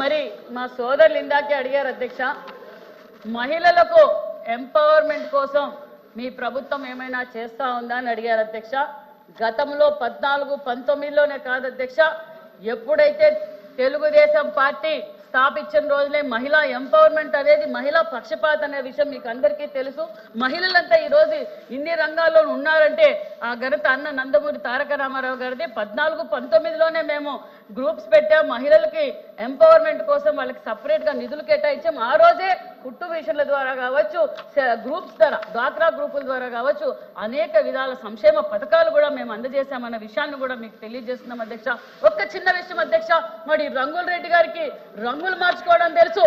మరి మా సోదరులు ఇందాకే అడిగారు అధ్యక్ష మహిళలకు ఎంపవర్మెంట్ కోసం మీ ప్రభుత్వం ఏమైనా చేస్తా ఉందా అని అడిగారు అధ్యక్ష. గతంలో పద్నాలుగు పంతొమ్మిదిలోనే కాదు అధ్యక్ష ఎప్పుడైతే తెలుగుదేశం పార్టీ స్థాపించిన రోజులే మహిళా ఎంపవర్మెంట్ అనేది మహిళా పక్షపాత అనే విషయం మీకు అందరికీ తెలుసు. మహిళలంతా ఈరోజు ఇన్ని రంగాల్లో ఉన్నారంటే ఆ ఘనత అన్న నందమూరి తారక రామారావు గారిది. పద్నాలుగు పంతొమ్మిదిలోనే మేము గ్రూప్స్ పెట్టాం. మహిళలకి ఎంపవర్మెంట్ కోసం వాళ్ళకి సపరేట్గా నిధులు కేటాయించాం. ఆ రోజే కుట్టు మిషన్ల ద్వారా కావచ్చు గ్రూప్స్ ద్వారా డ్వాక్రా గ్రూపుల ద్వారా కావచ్చు అనేక విధాల సంక్షేమ పథకాలు కూడా మేము అందజేశామన్న విషయాన్ని కూడా మీకు తెలియజేస్తున్నాం అధ్యక్ష. ఒక్క చిన్న విషయం అధ్యక్ష మరి రంగుల రెడ్డి గారికి రంగులు మార్చుకోవడం తెలుసు.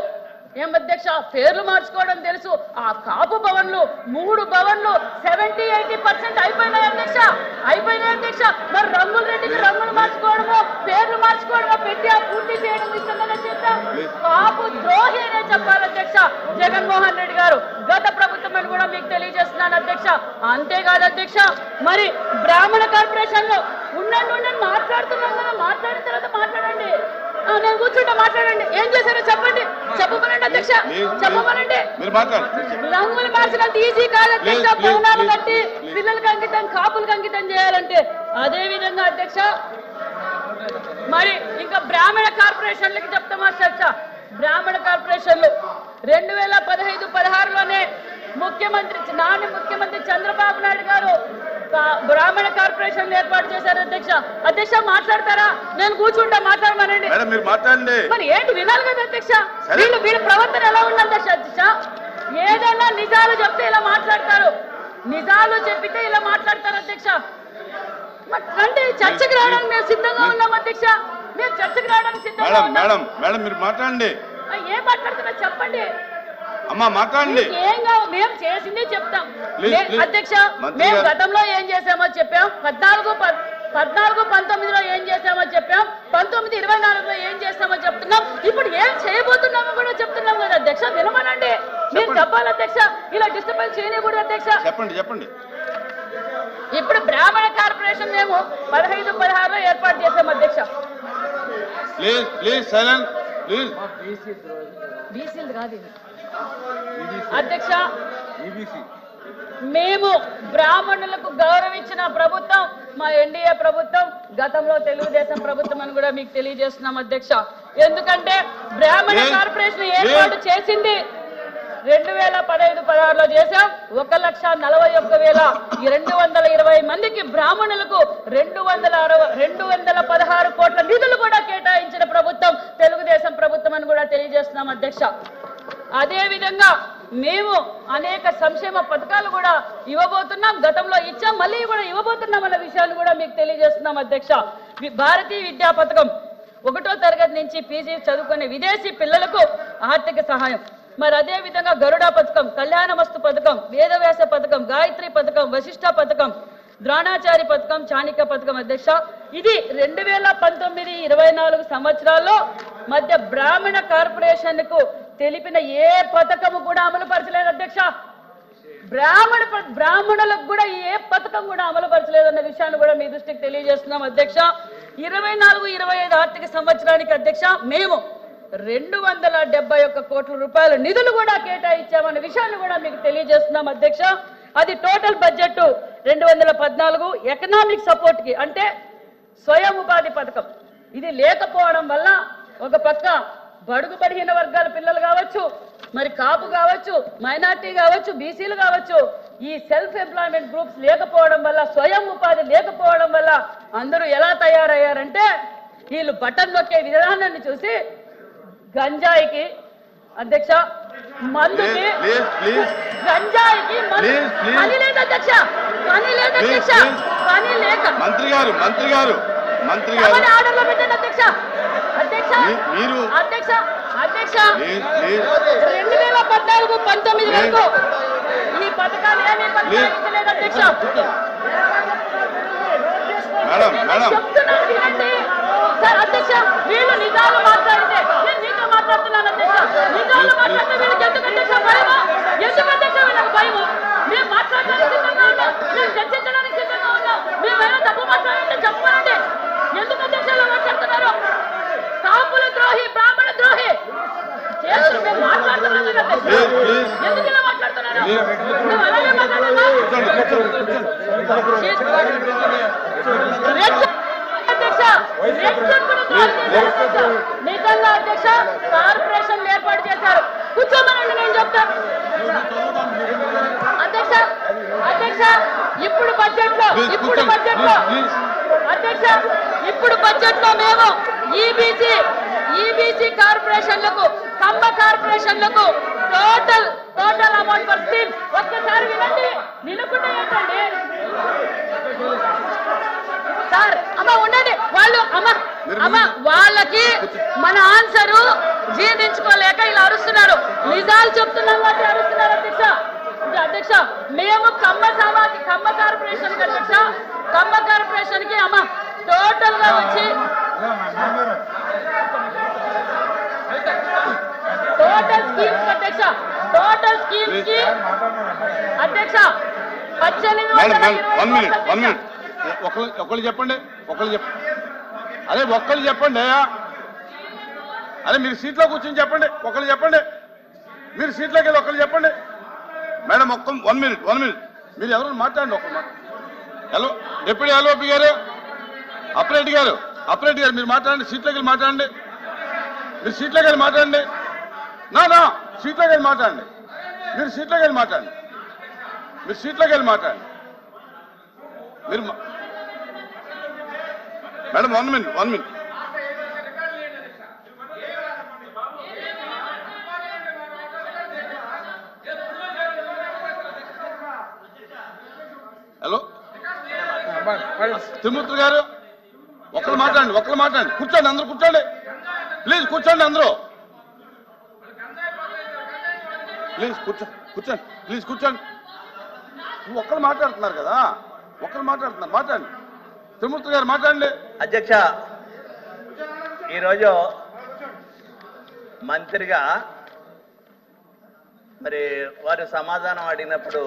ఏం అధ్యక్ష పేర్లు మార్చుకోవడం తెలుసు. ఆ కాపు భవన్లు మూడు భవన్లు సెవెంటీ ఎయిటీ పర్సెంట్ అయిపోయినాయి అధ్యక్ష. అయిపోయినాయి అధ్యక్ష. మరి రంగుల రెడ్డికి రంగులు మార్చుకోవడమో పేర్లు మార్చుకోవడమో పెట్టి ఆ పూర్తి చేయడం ఇష్టంగానే చేద్దాం కాపు ద్రోహి అనే చెప్పాలి అధ్యక్ష. జగన్మోహన్ రెడ్డి గారు గత ప్రభుత్వం అని కూడా మీకు తెలియజేస్తున్నాను అధ్యక్ష. అంతేకాదు అధ్యక్ష మరి బ్రాహ్మణ కార్పొరేషన్లో ఉండండి ఉండండి మాట్లాడుతున్నాం కదా మాట్లాడిన తర్వాత మాట్లాడండి. నేను కూర్చుంటా మాట్లాడండి. ఏం చేశారో చెప్పండి. చెప్పమనండి అధ్యక్ష. చెప్పమనండి. రంగులు మార్చినంత ఈజీ కాదు అధ్యక్ష. భవనాలు కట్టి. పిల్లలకి అంకితం కాపులకు అంకితం చేయాలంటే అదే విధంగా అధ్యక్ష. మరి ఇంకా బ్రాహ్మణ కార్పొరేషన్లకి చెప్తామా చర్చ. బ్రాహ్మణ కార్పొరేషన్లు రెండు వేల పదహైదు పదహారులోనే ముఖ్యమంత్రి నాని ముఖ్యమంత్రి చంద్రబాబు నాయుడు గారు బ్రాహ్మణ కార్పొరేషన్లు ఏర్పాటు చేశారు అధ్యక్ష. అధ్యక్ష మాట్లాడతారా? నేను కూర్చుంటా మాట్లాడమనండి. మీరు మాట్లాడండి. మరి ఏంటి వినాలి కదా అధ్యక్ష. వీళ్ళు వీళ్ళ ప్రవర్తన ఎలా ఉంది అధ్యక్ష? అధ్యక్ష ఏదైనా నిజాలు చెప్తే ఇలా మాట్లాడతారు. నిజాలు చెప్పితే ఇలా మాట్లాడతారు అధ్యక్ష. రండి చర్చకు రావడానికి మేము సిద్ధంగా ఉన్నాం అధ్యక్ష. మేము చర్చకు రావడానికి సిద్ధంగా మేడం మేడం మేడం మీరు మాట్లాడండి. ఏం మాట్లాడుతున్నారు చెప్పండి. అమ్మా మాట్లాడండి. ఏం కావాలి మేము చేసిందే చెప్తాం. అధ్యక్ష మేము. గతంలో ఏం చేసామో చెప్పాం. పద్నాలుగు పద్- పద్నాలుగు పంతొమ్మిదిలో ఏం చేసామో చెప్పాం. పంతొమ్మిది ఇరవై నాలుగులో ఏం చేస్తామో చెప్తున్నాం. ఇప్పుడు ఏం చేయబోతున్నామో కూడా చెప్తున్నాం కదా అధ్యక్ష వినమనండి. మీరు. చెప్పాలి అధ్యక్ష. ఇలా డిస్టర్బెన్స్ చేయకూడదు అధ్యక్ష. చెప్పండి చెప్పండి. ఇప్పుడు బ్రాహ్మణ కార్పొరేషన్ మేము పదహైదు పదహారులో ఏర్పాటు చేసాం అధ్యక్ష. ప్లీజ్ ప్లీజ్ సైలెంట్ ప్లీజ్ బీసీలు కాదు ఇది. అధ్యక్ష మేము బ్రాహ్మణులకు గౌరవించిన ప్రభుత్వం మా ఎన్డీఏ ప్రభుత్వం గతంలో తెలుగుదేశం ప్రభుత్వం అని కూడా మీకు తెలియజేస్తున్నాం అధ్యక్ష. ఎందుకంటే బ్రాహ్మణ కార్పొరేషన్ ఏర్పాటు చేసింది. రెండు వేల పదహైదు పదహారులో చేశాం. ఒక లక్ష నలభై ఒక్క వేల రెండు వందల ఇరవై మందికి బ్రాహ్మణులకు రెండు వందల అరవై రెండు వందల పదహారు కోట్ల నిధులు కూడా కేటాయించిన ప్రభుత్వం తెలుగుదేశం ప్రభుత్వం అని కూడా తెలియజేస్తున్నాం అధ్యక్ష. అదే విధంగా మేము అనేక సంక్షేమ పథకాలు కూడా ఇవ్వబోతున్నాం. గతంలో ఇచ్చాం మళ్ళీ కూడా ఇవ్వబోతున్నాం అన్న విషయాలు కూడా మీకు తెలియజేస్తున్నాం అధ్యక్ష. భారతీయ విద్యా పథకం ఒకటో తరగతి నుంచి పీజీ చదువుకునే విదేశీ పిల్లలకు ఆర్థిక సహాయం. మరి అదే విధంగా గరుడా పథకం కళ్యాణమస్తు పథకం వేదవ్యాస పథకం గాయత్రి పథకం వశిష్ఠ పథకం ద్రోణాచారి పథకం చాణిక్య పథకం అధ్యక్ష. ఇది రెండు వేల పంతొమ్మిది ఇరవై నాలుగు సంవత్సరాల్లో మధ్య బ్రాహ్మణ కార్పొరేషన్కు తెలిపిన ఏ పథకము కూడా అమలు పరచలేదు అధ్యక్ష. బ్రాహ్మణ బ్రాహ్మణులకు కూడా ఏ పథకం కూడా అమలు పరచలేదన్న విషయాన్ని కూడా మీ దృష్టికి తెలియజేస్తున్నాం అధ్యక్ష. ఇరవై నాలుగు ఇరవై ఐదు ఆర్థిక సంవత్సరానికి అధ్యక్ష మేము రెండు వందల డెబ్బై ఒక్క కోట్ల రూపాయల నిధులు కూడా కేటాయించామన్న విషయాన్ని కూడా మీకు తెలియజేస్తున్నాం అధ్యక్ష. అది టోటల్ బడ్జెట్ రెండు వందల పద్నాలుగు ఎకనామిక్ సపోర్ట్కి అంటే స్వయం ఉపాధి పథకం. ఇది లేకపోవడం వల్ల ఒక పక్క బడుగు బడిహీన వర్గాల పిల్లలు కావచ్చు మరి కాపు కావచ్చు మైనార్టీ కావచ్చు బీసీలు కావచ్చు ఈ సెల్ఫ్ ఎంప్లాయ్మెంట్ గ్రూప్స్ లేకపోవడం వల్ల స్వయం ఉపాధి లేకపోవడం వల్ల అందరూ ఎలా తయారయ్యారంటే వీళ్ళు బటన్ నొక్కే విధానాన్ని చూసి గంజాయికి అధ్యక్ష మందుకి గంజాయికి. పని లేదు అధ్యక్ష పని లేదు అధ్యక్ష. పని లేక మంత్రి గారు మంత్రి గారు మంత్రి గారు. మీరు అధ్యక్ష. అధ్యక్ష. ప్లీజ్ ప్లీజ్ రెండు వేల పద్నాలుగు పంతొమ్మిది Please. వరకు ఈ పథకాలు ఏమీ కొనసాగించలేదు అధ్యక్ష. Madam madam. చెప్తున్నాను వినండి. సార్ అధ్యక్ష వీళ్ళు నిజాలు మాట్లాడితే నేను మీతో మాట్లాడుతున్నాను అధ్యక్ష. నిజాలు మాట్లాడితే వీళ్ళకి ఎందుకు అధ్యక్ష భయము? ఎందుకు అధ్యక్ష వీళ్ళకి భయము? మేము మాట్లాడడానికి సిద్ధంగా ఉన్నాం. మేము చర్చించడానికి సిద్ధంగా ఉన్నాం. మేము ఏమైనా తప్పు మాట్లాడంటే చెప్పండి ఎందుకు అధ్యక్ష ఇలా మాట్లాడుతున్నారు కాపుల ద్రోహి బ్రాహ్మణ ద్రోహి మేము ఎందుకు ఇలా. నువ్వు అలాగే. నిజంగా అధ్యక్ష కార్పొరేషన్ ఏర్పాటు చేశారు కూర్చోమనండి నేను చెప్తాను అధ్యక్ష అధ్యక్ష ఇప్పుడు బడ్జెట్లో ఇప్పుడు. బడ్జెట్లో అధ్యక్ష ఇప్పుడు బడ్జెట్లో మేము ఈబీసీ ఈబీసీ కార్పొరేషన్లకు కమ్మ కార్పొరేషన్లకు total total amount for scheme ఒక్కసారి వినండి. వినకుండా ఏంటండి? సార్ అమ్మ ఉండండి. వాళ్ళు అమ్మ అమ్మ వాళ్ళకి మన ఆన్సరు జీర్ణించుకోలేక ఇలా అరుస్తున్నారు. నిజాలు చెప్తున్నాం కాబట్టి అరుస్తున్నారు అధ్యక్ష. అధ్యక్ష మేము కమ్మ సమాధి కమ్మ కార్పొరేషన్ అధ్యక్ష. కమ్మ కార్పొరేషన్కి అమ్మ టోటల్గా వచ్చి టోటల్ స్కీమ్స్ అధ్యక్ష టోటల్ స్కీమ్స్కి అధ్యక్ష ఒకళ్ళు చెప్పండి ఒకళ్ళు చెప్ప అదే ఒక్కళ్ళు చెప్పండి అదే మీరు సీట్లో కూర్చొని చెప్పండి ఒకళ్ళు చెప్పండి. మీరు సీట్లోకి వెళ్ళి ఒకళ్ళు చెప్పండి. మేడం ఒక్క వన్ మినిట్ వన్ మినిట్ మీరు ఎవరు మాట్లాడండి ఒక్క మాట. హలో డిప్యూటీ ఎల్ఓపి గారు అప్రెడ్డి గారు అప్రెడ్డి గారు మీరు మాట్లాడండి సీట్లోకి వెళ్ళి మాట్లాడండి. మీరు సీట్లోకి వెళ్ళి మాట్లాడండి. నా నా. సీట్లోకి వెళ్ళి మాట్లాడండి. మీరు సీట్లోకి వెళ్ళి మాట్లాడండి. మీరు సీట్లోకి వెళ్ళి మాట్లాడండి. మీరు madam one minute one minute hello Trimurthi గారు ఒకరు మాట్లాడండి ఒకరు మాట్లాడండి. కూర్చోండి అందరూ కూర్చోండి. ప్లీజ్ కూర్చోండి అందరూ. ప్లీజ్ కూర్చో కూర్చోండి. ప్లీజ్ కూర్చోండి. నువ్వు ఒక్కరు మాట్లాడుతున్నారు కదా ఒక్కరు మాట్లాడుతున్నారు. మాట్లాడండి. తిరుమూర్తి గారు మాట్లాడండి. అధ్యక్ష ఈరోజు మంత్రిగా మరి వారు సమాధానం అడిగినప్పుడు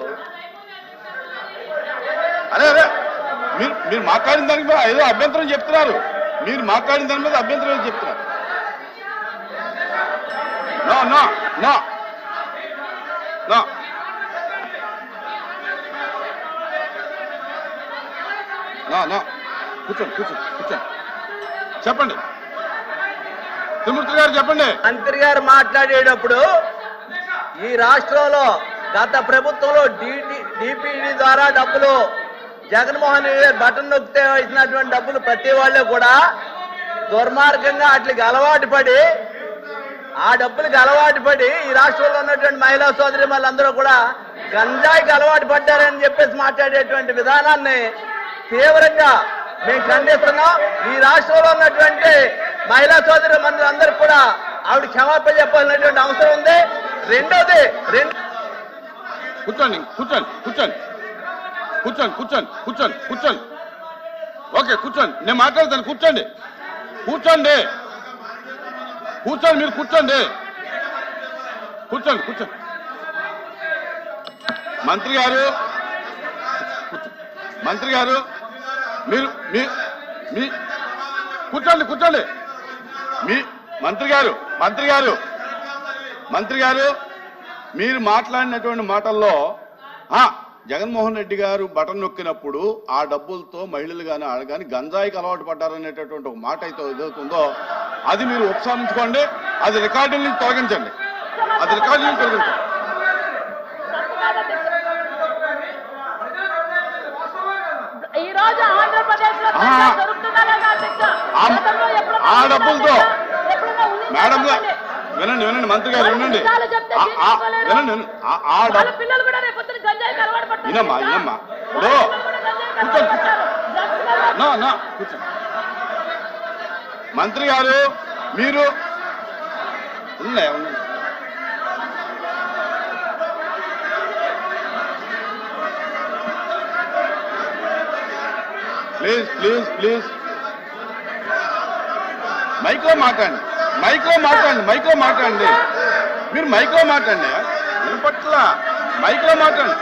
అరే అరే మీరు మీరు మాట్లాడిన దానికి మీద ఏదో అభ్యంతరం చెప్తున్నారు. మీరు మాట్లాడిన దాని మీద అభ్యంతరం చెప్తున్నారు. నో నో నో కూర్చోండి కూర్చోండి కూర్చోండి. చెప్పండి. తిరుమూర్తి గారు చెప్పండి. మంత్రి గారు మాట్లాడేటప్పుడు ఈ రాష్ట్రంలో గత ప్రభుత్వంలో డిపిడి ద్వారా డబ్బులు జగన్మోహన్ రెడ్డి బటన్ నొక్కితే ఇచ్చినటువంటి డబ్బులు ప్రతి వాళ్ళు కూడా దుర్మార్గంగా వాటికి అలవాటు పడి ఆ డబ్బులకు అలవాటు పడి ఈ రాష్ట్రంలో ఉన్నటువంటి మహిళా సోదరి వాళ్ళందరూ కూడా గంజాయికి అలవాటు పడ్డారని చెప్పేసి మాట్లాడేటువంటి విధానాన్ని తీవ్రంగా మేము ఖండిస్తున్నాం. ఈ రాష్ట్రంలో ఉన్నటువంటి మహిళా సోదరి అందరూ కూడా ఆవిడ క్షమాపణ చెప్పాల్సినటువంటి అవసరం ఉంది. రెండోది రెండు కూర్చోండి కూర్చోండి కూర్చోండి. కూర్చోండి కూర్చోండి కూర్చోండి కూర్చోండి. ఓకే కూర్చోండి. నేను మాట్లాడతాను కూర్చోండి. కూర్చోండి. కూర్చోండి మీరు కూర్చోండి. కూర్చోండి కూర్చోండి. మంత్రి గారు మంత్రి గారు మీరు మీ మీ కూర్చోండి కూర్చోండి. మీ మంత్రి గారు మంత్రి గారు మంత్రి గారు మీరు మాట్లాడినటువంటి మాటల్లో ఆ, జగన్మోహన్ రెడ్డి గారు బటన్ నొక్కినప్పుడు ఆ డబ్బులతో మహిళలు కానీ ఆడ కానీ గంజాయికి అలవాటు పడ్డారనేటటువంటి ఒక మాట అయితే ఏదవుతుందో అది మీరు ఉపసంహరించుకోండి అది రికార్డుల నుంచి తొలగించండి అది రికార్డుల నుంచి తొలగించండి ఆ. డబ్బులతో. మేడం. వినండి వినండి మంత్రి గారు వినండి. వినండి. ఆ- డబ్బు పిల్లలు కూడా రేపు పొద్దున్న గంజాయికి మంత్రి గారు మీరు ఉన్నాయి ప్లీజ్ ప్లీజ్ ప్లీజ్ మైక్లో మాట్లాడండి. మైక్లో మాట్లాడండి మైక్లో మాట్లాడండి. మీరు మైక్లో మాట్లాడండి వినపట్ల? మైక్లో మాట్లాడండి.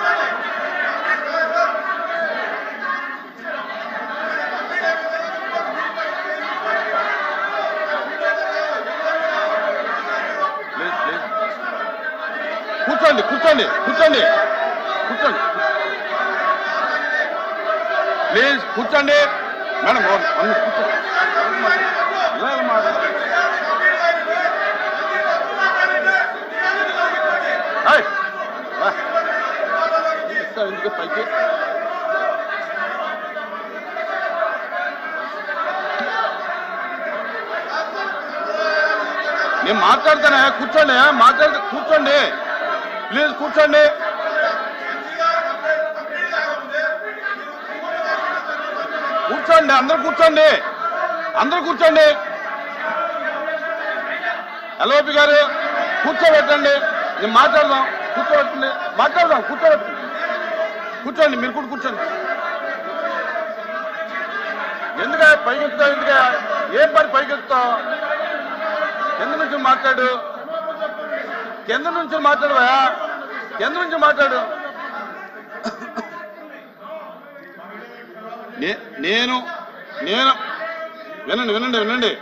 కూర్చోండి కూర్చోండి కూర్చోండి. కూర్చోండి. ప్లీజ్ కూర్చోండి. మేడం కూర్చోండి. ఎలా ఎందుకు పైకి. నేను మాట్లాడతానే కూర్చోండి మాట్లాడితే కూర్చోండి. ప్లీజ్ కూర్చోండి. కూర్చోండి అందరూ కూర్చోండి. అందరూ కూర్చోండి. ఎల్ఓపి గారు కూర్చోబెట్టండి. నేను మాట్లాడదాం. కూర్చోబెట్టండి. మాట్లాడదాం కూర్చోబెట్టండి. కూర్చోండి మీరు కూడా కూర్చోండి. ఎందుక పైకి ఎక్కుతావు ఎందుక? ఏం పని పైకి ఎక్కుతావు కింద నుంచి మాట్లాడు? కింద నుంచి మాట్లాడవా? కింద నుంచి మాట్లాడు. నే- నేను నేను వినండి వినండి వినండి.